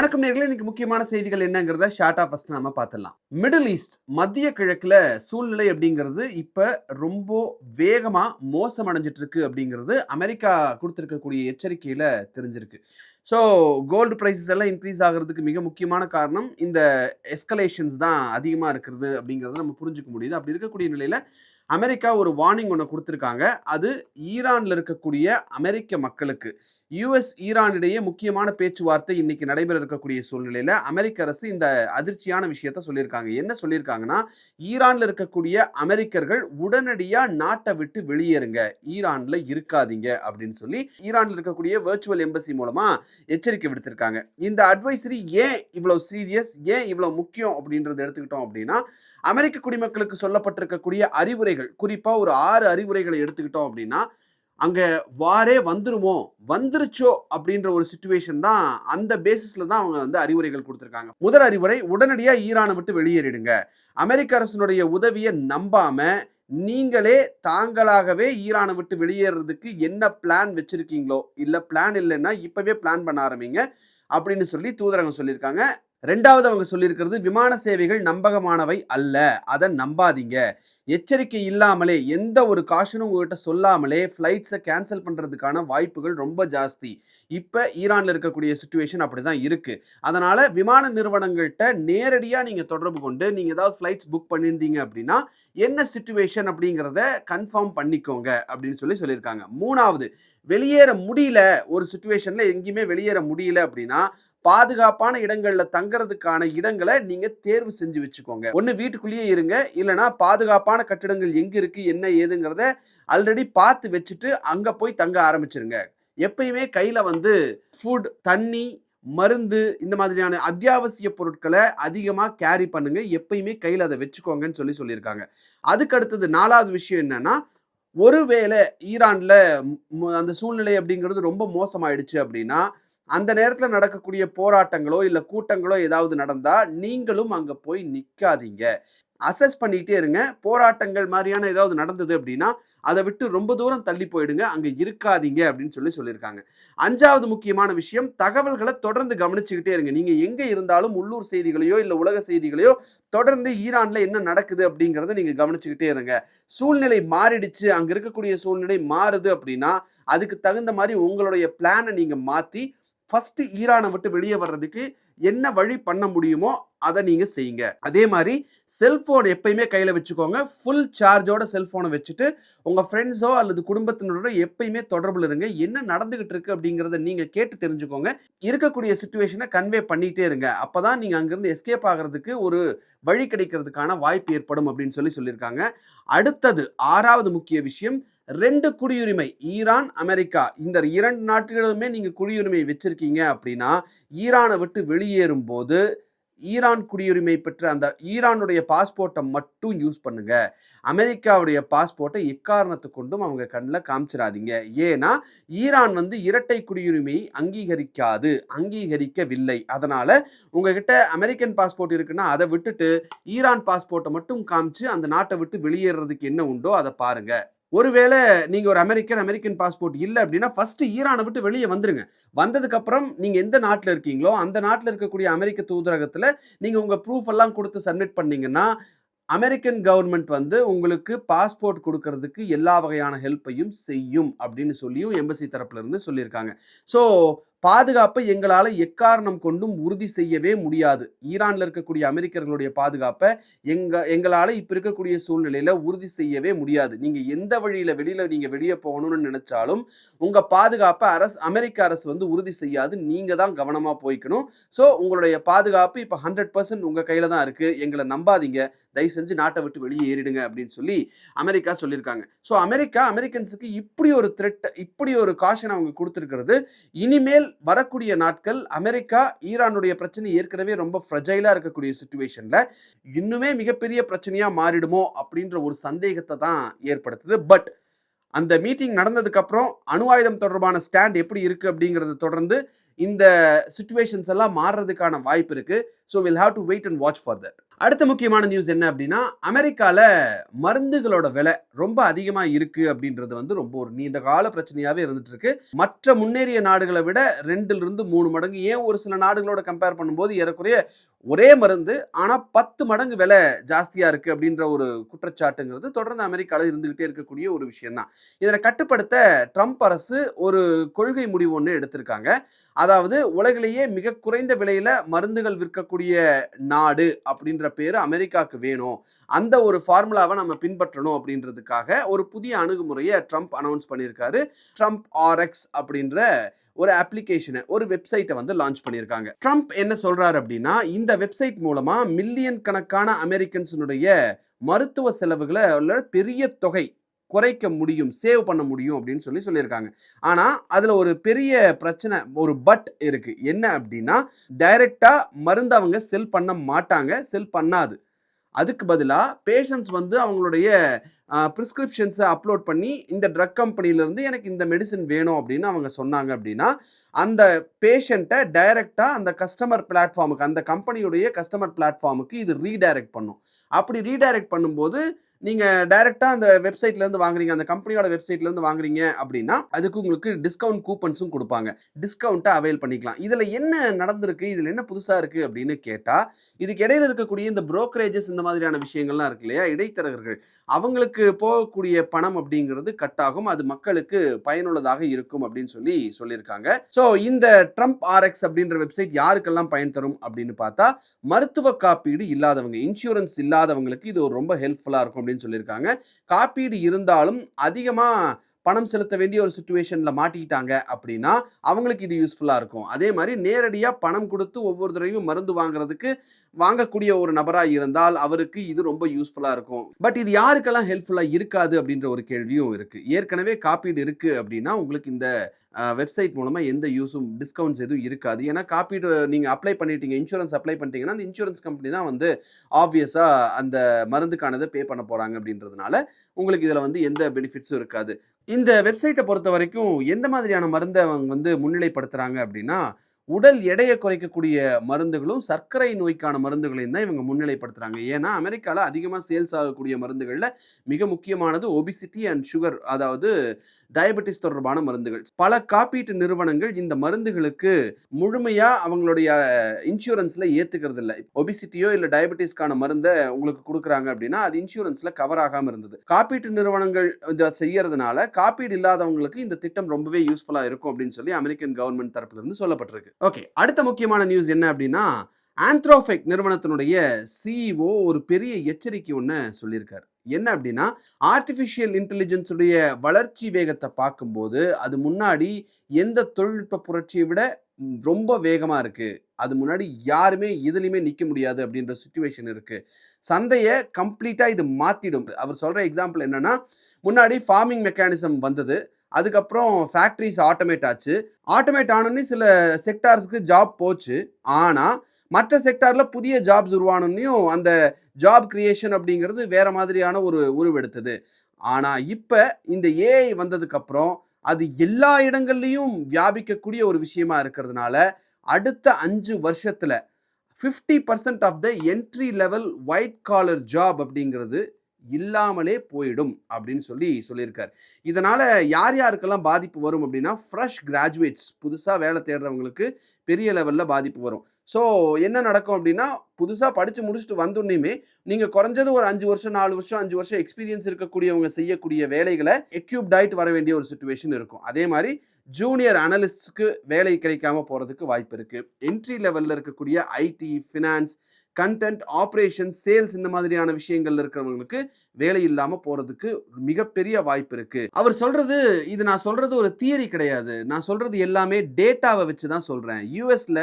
வணக்கம் நேர்களே. இன்னைக்கு முக்கியமான செய்திகள் என்னங்கிறத ஷார்ட்டா ஃபர்ஸ்ட் நாம பார்த்துடலாம். மிடில் ஈஸ்ட் மத்திய கிழக்குல சூழ்நிலை அப்படிங்கிறது இப்ப ரொம்ப வேகமா மோசமடைஞ்சிட்டு இருக்கு அப்படிங்கிறது அமெரிக்கா கொடுத்திருக்கக்கூடிய எச்சரிக்கையில தெரிஞ்சிருக்கு. ஸோ கோல்டு ப்ரைஸஸ் எல்லாம் இன்க்ரீஸ் ஆகிறதுக்கு மிக முக்கியமான காரணம் இந்த எஸ்கலேஷன்ஸ் தான் அதிகமாக இருக்கிறது அப்படிங்கிறத நம்ம புரிஞ்சுக்க முடியுது. அப்படி இருக்கக்கூடிய நிலையில் அமெரிக்கா ஒரு வார்னிங் ஒன்று கொடுத்துருக்காங்க. அது ஈரானில் இருக்கக்கூடிய அமெரிக்க மக்களுக்கு. யுஎஸ் ஈரான் இடையே முக்கியமான பேச்சுவார்த்தை இன்னைக்கு நடைபெற இருக்கக்கூடிய சூழ்நிலையில அமெரிக்க அரசு இந்த அதிர்ச்சியான விஷயத்த சொல்லியிருக்காங்க. என்ன சொல்லியிருக்காங்கன்னா ஈரான்ல இருக்கக்கூடிய அமெரிக்கர்கள் உடனடியா நாட்டை விட்டு வெளியேறுங்க. ஈரான்ல இருக்காதீங்க அப்படின்னு சொல்லி ஈரான்ல இருக்கக்கூடிய வெர்ச்சுவல் எம்பசி மூலமா எச்சரிக்கை விடுத்திருக்காங்க. இந்த அட்வைசரி ஏன் இவ்வளவு சீரியஸ் ஏன் இவ்வளவு முக்கியம் அப்படின்றத எடுத்துக்கிட்டோம் அப்படின்னா அமெரிக்க குடிமக்களுக்கு சொல்லப்பட்டிருக்கக்கூடிய அறிவுரைகள் குறிப்பா ஒரு ஆறு அறிவுரைகளை எடுத்துக்கிட்டோம் அப்படின்னா அங்கே வாரே வந்துருமோ வந்துருச்சோ அப்படின்ற ஒரு சுச்சுவேஷன் தான் அந்த பேசிஸில் தான் அவங்க வந்து அறிவுரைகள் கொடுத்துருக்காங்க. முதல் அறிவுரை உடனடியாக ஈரானை விட்டு வெளியேறிடுங்க. அமெரிக்க அரசினுடைய உதவியை நம்பாமல் நீங்களே தாங்களாகவே ஈரானை விட்டு வெளியேறதுக்கு என்ன பிளான் வச்சுருக்கீங்களோ இல்லை பிளான் இல்லைன்னா இப்போவே பிளான் பண்ண ஆரம்பிங்க அப்படின்னு சொல்லி தூதரகம் சொல்லியிருக்காங்க. ரெண்டாவது அவங்க சொல்லியிருக்கிறது விமான சேவைகள் நம்பகமானவை அல்ல. அதை நம்பாதீங்க. எச்சரிக்கை இல்லாமலே எந்த ஒரு காஷனும் உங்ககிட்ட சொல்லாமலே ஃப்ளைட்ஸை கேன்சல் பண்ணுறதுக்கான வாய்ப்புகள் ரொம்ப ஜாஸ்தி. இப்போ ஈரானில் இருக்கக்கூடிய சுச்சுவேஷன் அப்படி தான் இருக்குது அதனால் விமான நிறுவனங்கள்கிட்ட நேரடியாக நீங்கள் தொடர்பு கொண்டு நீங்கள் ஏதாவது ஃப்ளைட்ஸ் புக் பண்ணியிருந்தீங்க அப்படின்னா என்ன சுச்சுவேஷன் அப்படிங்கிறத கன்ஃபார்ம் பண்ணிக்கோங்க அப்படின்னு சொல்லி சொல்லியிருக்காங்க. மூணாவது வெளியேற முடியல ஒரு சுச்சுவேஷனில் எங்கேயுமே வெளியேற முடியல அப்படின்னா பாதுகாப்பான இடங்கள்ல தங்கறதுக்கான இடங்களை நீங்க தேர்வு செஞ்சு வச்சுக்கோங்க. ஒன்னு வீட்டுக்குள்ளேயே இருங்க. இல்லைன்னா பாதுகாப்பான கட்டிடங்கள் எங்க இருக்கு என்ன ஏதுங்கிறத ஆல்ரெடி பார்த்து வச்சுட்டு அங்க போய் தங்க ஆரம்பிச்சிருங்க. எப்பயுமே கையில வந்து ஃபுட் தண்ணி மருந்து இந்த மாதிரியான அத்தியாவசிய பொருட்களை அதிகமாக கேரி பண்ணுங்க. எப்பயுமே கையில் அதை வச்சுக்கோங்கன்னு சொல்லி சொல்லியிருக்காங்க. அதுக்கு அடுத்தது நாலாவது விஷயம் என்னன்னா ஒருவேளை ஈரான்ல அந்த சூழ்நிலை அப்படிங்கிறது ரொம்ப மோசமாயிடுச்சு அப்படின்னா அந்த நேரத்தில் நடக்கக்கூடிய போராட்டங்களோ இல்லை கூட்டங்களோ ஏதாவது நடந்தால் நீங்களும் அங்கே போய் நிற்காதீங்க அசஸ் பண்ணிகிட்டே இருங்க. போராட்டங்கள் மாதிரியான ஏதாவது நடந்தது அப்படின்னா அதை விட்டு ரொம்ப தூரம் தள்ளி போயிடுங்க. அங்கே இருக்காதீங்க அப்படின்னு சொல்லி சொல்லியிருக்காங்க. அஞ்சாவது முக்கியமான விஷயம் தகவல்களை தொடர்ந்து கவனிச்சுக்கிட்டே இருங்க. நீங்கள் எங்கே இருந்தாலும் உள்ளூர் செய்திகளையோ இல்லை உலக செய்திகளையோ தொடர்ந்து ஈரானில் என்ன நடக்குது அப்படிங்கிறத நீங்கள் கவனிச்சுக்கிட்டே இருங்க. சூழ்நிலை மாறிடுச்சு. அங்கே இருக்கக்கூடிய சூழ்நிலை மாறுது அப்படின்னா அதுக்கு தகுந்த மாதிரி உங்களுடைய பிளானை நீங்கள் மாற்றி ஃபர்ஸ்ட் ஈரானை விட்டு வெளியே வர்றதுக்கு என்ன வழி பண்ண முடியுமோ அதை நீங்க செய்யுங்க. அதே மாதிரி செல்போன் எப்பயுமே கையில வச்சுக்கோங்க. ஃபுல் சார்ஜோட செல்போனை வச்சுட்டு உங்க ஃப்ரெண்ட்ஸோ அல்லது குடும்பத்தினரோட எப்பயுமே தொடர்புல இருங்க. என்ன நடந்துகிட்டு இருக்கு அப்படிங்கறத நீங்க கேட்டு தெரிஞ்சுக்கோங்க. இருக்கக்கூடிய சுச்சுவேஷனை கன்வே பண்ணிட்டே இருங்க. அப்பதான் நீங்க அங்கிருந்து எஸ்கேப் ஆகிறதுக்கு ஒரு வழி கிடைக்கிறதுக்கான வாய்ப்பு ஏற்படும் அப்படின்னு சொல்லி சொல்லியிருக்காங்க. அடுத்தது ஆறாவது முக்கிய விஷயம் ரெண்டு குடியுரிமை ஈரான் அமெரிக்கா. இந்த இரண்டு நாடுகளுமே நீங்கள் குடியுரிமை வச்சுருக்கீங்க அப்படின்னா ஈரானை விட்டு வெளியேறும் போது ஈரான் குடியுரிமை பெற்ற அந்த ஈரானுடைய பாஸ்போர்ட்டை மட்டும் யூஸ் பண்ணுங்க. அமெரிக்காவுடைய பாஸ்போர்ட்டை எக்காரணத்து கொண்டும் அவங்க கண்ணில் காமிச்சிடாதீங்க ஏன்னா ஈரான் வந்து இரட்டை குடியுரிமையை அங்கீகரிக்காது அங்கீகரிக்கவில்லை. அதனால உங்ககிட்ட அமெரிக்கன் பாஸ்போர்ட் இருக்குன்னா அதை விட்டுட்டு ஈரான் பாஸ்போர்ட்டை மட்டும் காமிச்சு அந்த நாட்டை விட்டு வெளியேறதுக்கு என்ன உண்டோ அதை பாருங்க. ஒருவேளை நீங்கள் ஒரு அமெரிக்கன் அமெரிக்கன் பாஸ்போர்ட் இல்லை அப்படின்னா ஃபஸ்ட்டு ஈரானை விட்டு வெளியே வந்துருங்க. வந்ததுக்கப்புறம் நீங்கள் எந்த நாட்டில் இருக்கீங்களோ அந்த நாட்டில் இருக்கக்கூடிய அமெரிக்க தூதரகத்தில் நீங்கள் உங்கள் ப்ரூஃப் எல்லாம் கொடுத்து சப்மிட் பண்ணீங்கன்னா அமெரிக்கன் கவர்மெண்ட் வந்து உங்களுக்கு பாஸ்போர்ட் கொடுக்கறதுக்கு எல்லா வகையான ஹெல்ப்பையும் செய்யும் அப்படின்னு சொல்லியும் எம்பசி தரப்புலேருந்து சொல்லியிருக்காங்க. ஸோ பாதுகாப்பை எங்களால் எக்காரணம் கொண்டும் உறுதி செய்யவே முடியாது. ஈரானில் இருக்கக்கூடிய அமெரிக்கர்களுடைய பாதுகாப்பை எங்க எங்களால் இப்போ இருக்கக்கூடிய சூழ்நிலையில் உறுதி செய்யவே முடியாது. நீங்கள் எந்த வழியில் வெளியில் நீங்கள் வெளியே போகணும்னு நினச்சாலும் உங்கள் பாதுகாப்பை அரசு அமெரிக்க அரசு வந்து உறுதி செய்யாது. நீங்கள் தான் கவனமாக போய்க்கணும். ஸோ உங்களுடைய பாதுகாப்பு இப்போ ஹண்ட்ரட் பர்சன்ட் உங்கள் கையில் தான் இருக்குது எங்களை நம்பாதீங்க. தயவு செஞ்சு நாட்டை விட்டு வெளியே ஏறிடுங்க அப்படின்னு சொல்லி அமெரிக்கா சொல்லியிருக்காங்க. ஸோ அமெரிக்கா அமெரிக்கன்ஸுக்கு இப்படி ஒரு த்ரெட் இப்படி ஒரு காஷன் அவங்க கொடுத்துருக்கிறது. இனிமேல் வரக்கூடிய நாட்கள் அமெரிக்கா ஈரானுடைய பிரச்சனை ஏற்கனவே ரொம்ப ஃப்ரெஜைலாக இருக்கக்கூடிய சுச்சுவேஷனில் இன்னுமே மிகப்பெரிய பிரச்சனையாக மாறிடுமோ அப்படின்ற ஒரு சந்தேகத்தை தான் ஏற்படுத்துது. பட் அந்த மீட்டிங் நடந்ததுக்கப்புறம் அணு ஆயுதம் தொடர்பான ஸ்டாண்ட் எப்படி இருக்குது அப்படிங்கறத தொடர்ந்து இந்த சுச்சுவேஷன்ஸ் எல்லாம் மாறுறதுக்கான வாய்ப்பு இருக்கு. So will have to wait and watch for that அடுத்த முக்கியமான நியூஸ் என்ன அப்படின்னா அமெரிக்காவில் மருந்துகளோட விலை ரொம்ப அதிகமாக இருக்கு அப்படின்றது வந்து ரொம்ப ஒரு நீண்ட கால பிரச்சனையாகவே இருந்துட்டு இருக்கு. மற்ற முன்னேறிய நாடுகளை விட ரெண்டுல இருந்து மூணு மடங்கு ஏன் ஒரு சில நாடுகளோட கம்பேர் பண்ணும்போது ஏறக்குறைய ஒரே மருந்து ஆனால் பத்து மடங்கு விலை ஜாஸ்தியாக இருக்குது அப்படின்ற ஒரு குற்றச்சாட்டுங்கிறது தொடர்ந்து அமெரிக்காவில் இருந்துகிட்டே இருக்கக்கூடிய ஒரு விஷயம்தான். இதனை கட்டுப்படுத்த ட்ரம்ப் அரசு ஒரு கொள்கை முடிவு ஒன்று எடுத்திருக்காங்க. அதாவது உலகிலேயே மிக குறைந்த விலையில மருந்துகள் விற்கக்கூடிய நாடு அப்படின்ற பேர் அமெரிக்காவுக்கு வேணும். அந்த ஒரு ஃபார்முலாவை நம்ம பின்பற்றணும் அப்படின்றதுக்காக ஒரு புதிய அணுகுமுறையை ட்ரம்ப் அனௌன்ஸ் பண்ணியிருக்காரு. ட்ரம்ப் ஆர்எக்ஸ் அப்படின்ற ஒரு அப்ளிகேஷனை ஒரு வெப்சைட்டை வந்து லான்ச் பண்ணியிருக்காங்க. ட்ரம்ப் என்ன சொல்றாரு அப்படின்னா இந்த வெப்சைட் மூலமா மில்லியன் கணக்கான அமெரிக்கன்ஸினுடைய மருத்துவ செலவுகளை உள்ள பெரிய தொகை குறைக்க முடியும் சேவ் பண்ண முடியும் அப்படின்னு சொல்லி சொல்லியிருக்காங்க. ஆனால் அதில் ஒரு பெரிய பிரச்சனை ஒரு பட் இருக்குது என்ன அப்படின்னா டைரெக்டாக மருந்து அவங்க செல் பண்ண மாட்டாங்க செல் பண்ணாது. அதுக்கு பதிலாக பேஷண்ட்ஸ் வந்து அவங்களுடைய ப்ரிஸ்கிரிப்ஷன்ஸை அப்லோட் பண்ணி இந்த ட்ரக் கம்பெனிலேருந்து எனக்கு இந்த மெடிசன் வேணும் அப்படின்னு அவங்க சொன்னாங்க அப்படின்னா அந்த பேஷண்ட்டை டைரெக்டாக அந்த கஸ்டமர் பிளாட்ஃபார்முக்கு அந்த கம்பெனியுடைய கஸ்டமர் பிளாட்ஃபார்முக்கு இது ரீடைரக்ட் பண்ணும். அப்படி ரீடைரக்ட் பண்ணும்போது நீங்கள் டைரெக்டாக அந்த வெப்சைட்லேருந்து வாங்குறீங்க அந்த கம்பெனியோட வெப்சைட்லேருந்து வாங்குறீங்க அப்படின்னா அதுக்கு உங்களுக்கு டிஸ்கவுண்ட் கூப்பன்ஸும் கொடுப்பாங்க. டிஸ்கவுண்ட்டை அவைல் பண்ணிக்கலாம். இதில் என்ன நடந்திருக்கு? இதில் என்ன புதுசாக இருக்குது அப்படின்னு கேட்டால் இதுக்கு இடையில இருக்கக்கூடிய இந்த புரோக்கரேஜஸ் இந்த மாதிரியான விஷயங்கள்லாம் இருக்கு இல்லையா? இடைத்தரகர்கள். அவங்களுக்கு போகக்கூடிய பணம் அப்படிங்கிறது கட் ஆகும் அது மக்களுக்கு பயனுள்ளதாக இருக்கும் அப்படின்னு சொல்லி சொல்லியிருக்காங்க. ஸோ இந்த ட்ரம்ப் ஆர்எக்ஸ் அப்படின்ற வெப்சைட் யாருக்கெல்லாம் பயன் தரும் அப்படின்னு பார்த்தா மருத்துவ காப்பீடு இல்லாதவங்க இன்சூரன்ஸ் இல்லாதவங்களுக்கு இது ஒரு ரொம்ப ஹெல்ப்ஃபுல்லாக இருக்கும் அப்படின்னு சொல்லியிருக்காங்க. காப்பீடு இருந்தாலும் அதிகமாக பணம் செலுத்த வேண்டிய ஒரு சுச்சுவேஷனில் மாட்டிக்கிட்டாங்க அப்படின்னா அவங்களுக்கு இது யூஸ்ஃபுல்லாக இருக்கும். அதே மாதிரி நேரடியாக பணம் கொடுத்து ஒவ்வொரு தடவையும் மருந்து வாங்குறதுக்கு வாங்கக்கூடிய ஒரு நபராக இருந்தால் அவருக்கு இது ரொம்ப யூஸ்ஃபுல்லாக இருக்கும். பட் இது யாருக்கெல்லாம் ஹெல்ப்ஃபுல்லாக இருக்காது அப்படின்ற ஒரு கேள்வியும் இருக்குது ஏற்கனவே காப்பீடு இருக்குது அப்படின்னா உங்களுக்கு இந்த வெப்சைட் மூலமாக எந்த யூஸும் டிஸ்கவுண்ட்ஸ் எதுவும் இருக்காது. ஏன்னா காப்பீடு நீங்கள் அப்ளை பண்ணிட்டீங்க இன்சூரன்ஸ் அப்ளை பண்ணிட்டீங்கன்னா அந்த இன்சூரன்ஸ் கம்பெனி தான் வந்து ஆப்வியஸாக அந்த மருந்துக்கானதை பே பண்ண போகிறாங்க அப்படின்றதுனால உங்களுக்கு இதில் வந்து எந்த பெனிஃபிட்ஸும் இருக்காது. இந்த வெப்சைட்டை பொறுத்த வரைக்கும் எந்த மாதிரியான மருந்தை அவங்க வந்து முன்னிலைப்படுத்துகிறாங்க அப்படின்னா உடல் எடையை குறைக்கக்கூடிய மருந்துகளும் சர்க்கரை நோய்க்கான மருந்துகளையும் தான் இவங்க முன்னிலைப்படுத்துறாங்க. ஏன்னா அமெரிக்காவில் அதிகமாக சேல்ஸ் ஆகக்கூடிய மருந்துகளில் மிக முக்கியமானது ஒபிசிட்டி அண்ட் சுகர் அதாவது டயபெட்டிஸ் தொடர்பான மருந்துகள். பல காப்பீட்டு நிறுவனங்கள் இந்த மருந்துகளுக்கு முழுமையா அவங்களுடைய இன்சூரன்ஸ்ல ஏத்துக்கிறது இல்லை ஒபிசிட்டியோ இல்ல டயபெட்டிஸ்க்கான மருந்தை உங்களுக்கு கொடுக்குறாங்க அப்படின்னா அது இன்சூரன்ஸ்ல கவர் ஆகாம இருந்தது. காப்பீட்டு நிறுவனங்கள் இதை செய்யறதுனால காப்பீடு இல்லாதவங்களுக்கு இந்த திட்டம் ரொம்பவே யூஸ்ஃபுல்லா இருக்கும் அப்படின்னு சொல்லி அமெரிக்கன் கவர்மெண்ட் தரப்புல இருந்து சொல்லப்பட்டிருக்கு. ஓகே அடுத்த முக்கியமான நியூஸ் என்ன அப்படின்னா ஆந்த்ரோஃபெக் நிறுவனத்தினுடைய சிஇஓ ஒரு பெரிய எச்சரிக்கை ஒன்று சொல்லியிருக்காரு. என்ன அப்படின்னா ஆர்டிஃபிஷியல் இன்டெலிஜென்ஸுடைய வளர்ச்சி வேகத்தை பார்க்கும்போது அது முன்னாடி எந்த தொழில்நுட்ப புரட்சியை விட ரொம்ப வேகமாக இருக்குது அது முன்னாடி யாருமே இதுலையுமே நிற்க முடியாது அப்படின்ற சுச்சுவேஷன் இருக்குது சந்தையை கம்ப்ளீட்டாக இது மாற்றிடும் அவர் சொல்கிற எக்ஸாம்பிள் என்னென்னா முன்னாடி ஃபார்மிங் மெக்கானிசம் வந்தது. அதுக்கப்புறம் ஃபேக்ட்ரிஸ் ஆட்டோமேட் ஆச்சு. ஆட்டோமேட் ஆனோடனே சில செக்டார்ஸ்க்கு ஜாப் போச்சு. ஆனால் மற்ற செக்டாரில் புதிய ஜாப்ஸ் உருவானோன்னையும் அந்த ஜாப் கிரியேஷன் அப்படிங்கிறது வேற மாதிரியான ஒரு உருவெடுத்தது. ஆனால் இப்போ இந்த ஏஐ வந்ததுக்கப்புறம் அது எல்லா இடங்கள்லையும் வியாபிக்கக்கூடிய ஒரு விஷயமா இருக்கிறதுனால அடுத்த அஞ்சு வருஷத்தில் fifty percent of the entry level white collar job அப்படிங்கிறது இல்லாமலே போயிடும் அப்படின்னு சொல்லி சொல்லியிருக்கார். இதனால யார் யாருக்கெல்லாம் பாதிப்பு வரும் அப்படின்னா ஃப்ரெஷ் கிராஜுவேட்ஸ் புதுசாக வேலை தேடுறவங்களுக்கு பெரிய லெவலில் பாதிப்பு வரும். ஸோ என்ன நடக்கும் அப்படின்னா புதுசாக படித்து முடிச்சுட்டு வந்தோடனேயுமே நீங்கள் குறைஞ்சது ஒரு அஞ்சு வருஷம் நாலு வருஷம் அஞ்சு வருஷம் எக்ஸ்பீரியன்ஸ் இருக்கக்கூடியவங்க செய்யக்கூடிய வேலைகளை எக்யூப்ட் ஆகிட்டு வர வேண்டிய ஒரு சுச்சுவேஷன் இருக்கும். அதே மாதிரி ஜூனியர் அனலிஸ்ட்க்கு வேலை கிடைக்காம போகிறதுக்கு வாய்ப்பு இருக்குது என்ட்ரி லெவலில் இருக்கக்கூடிய IT finance content operation sales இந்த மாதிரியான விஷயங்கள்ல இருக்கிறவங்களுக்கு வேலை இல்லாம போறதுக்கு மிகப்பெரிய வாய்ப்பு இருக்கு. அவர் சொல்றது இது நான் சொல்றது ஒரு தியரி கிடையாது. நான் சொல்றது எல்லாமே டேட்டாவை வச்சு தான் சொல்றேன். யூஎஸ்ல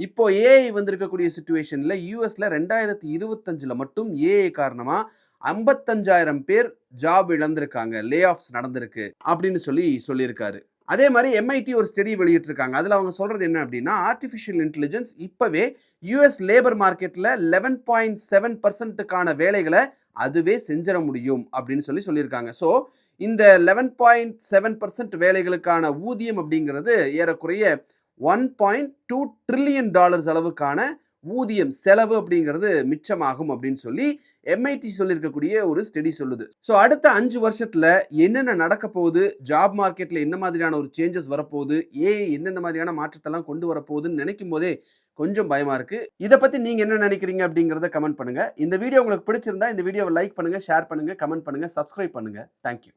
இப்போ ஏஐ வந்திருக்கக்கூடிய சுச்சுவேஷனில் யூஎஸில் ரெண்டாயிரத்தி இருபத்தஞ்சில் மட்டும் ஏஐ காரணமாக ஐம்பத்தஞ்சாயிரம் பேர் ஜாப் இழந்திருக்காங்க லே ஆஃப்ஸ் நடந்திருக்கு அப்படின்னு சொல்லி சொல்லியிருக்காரு. அதே மாதிரி எம்ஐடி ஒரு ஸ்டடி வெளியிட்டிருக்காங்க. அதில் அவங்க சொல்கிறது என்ன அப்படின்னா ஆர்டிஃபிஷியல் இன்டெலிஜென்ஸ் இப்போவே யூஎஸ் லேபர் மார்க்கெட்டில் லெவன் பாயிண்ட் செவன் பர்சன்ட்டுக்கான வேலைகளை அதுவே செஞ்சிட முடியும் அப்படின்னு சொல்லி சொல்லியிருக்காங்க. ஸோ இந்த லெவன் பாயிண்ட் செவன் பர்சன்ட் வேலைகளுக்கான ஊதியம் அப்படிங்கிறது ஏறக்குறைய one point two trillion dollars அளவுக்கான ஊதியம் செலவு அப்படிங்கிறது மிச்சமாகும் அப்படின்னு சொல்லி எம்ஐடி சொல்லியிருக்கக்கூடிய ஒரு ஸ்டடி சொல்லுது. ஸோ அடுத்த அஞ்சு வருஷத்தில் என்னென்ன நடக்க போகுது? ஜாப் மார்க்கெட்டில் என்ன மாதிரியான ஒரு சேஞ்சஸ் வரப்போகுது? ஏ எந்தெந்த மாதிரியான மாற்றத்தெல்லாம் கொண்டு வரப்போகுதுன்னு நினைக்கும் போதே கொஞ்சம் பயமாக இருக்குது இதை பற்றி நீங்கள் என்ன நினைக்கிறீங்க அப்படிங்கிறத கமெண்ட் பண்ணுங்கள் இந்த வீடியோ உங்களுக்கு பிடிச்சிருந்தா இந்த வீடியோவை லைக் பண்ணுங்கள் ஷேர் பண்ணுங்கள் கமெண்ட் பண்ணுங்கள் சப்ஸ்கிரைப் பண்ணுங்க. தேங்க்யூ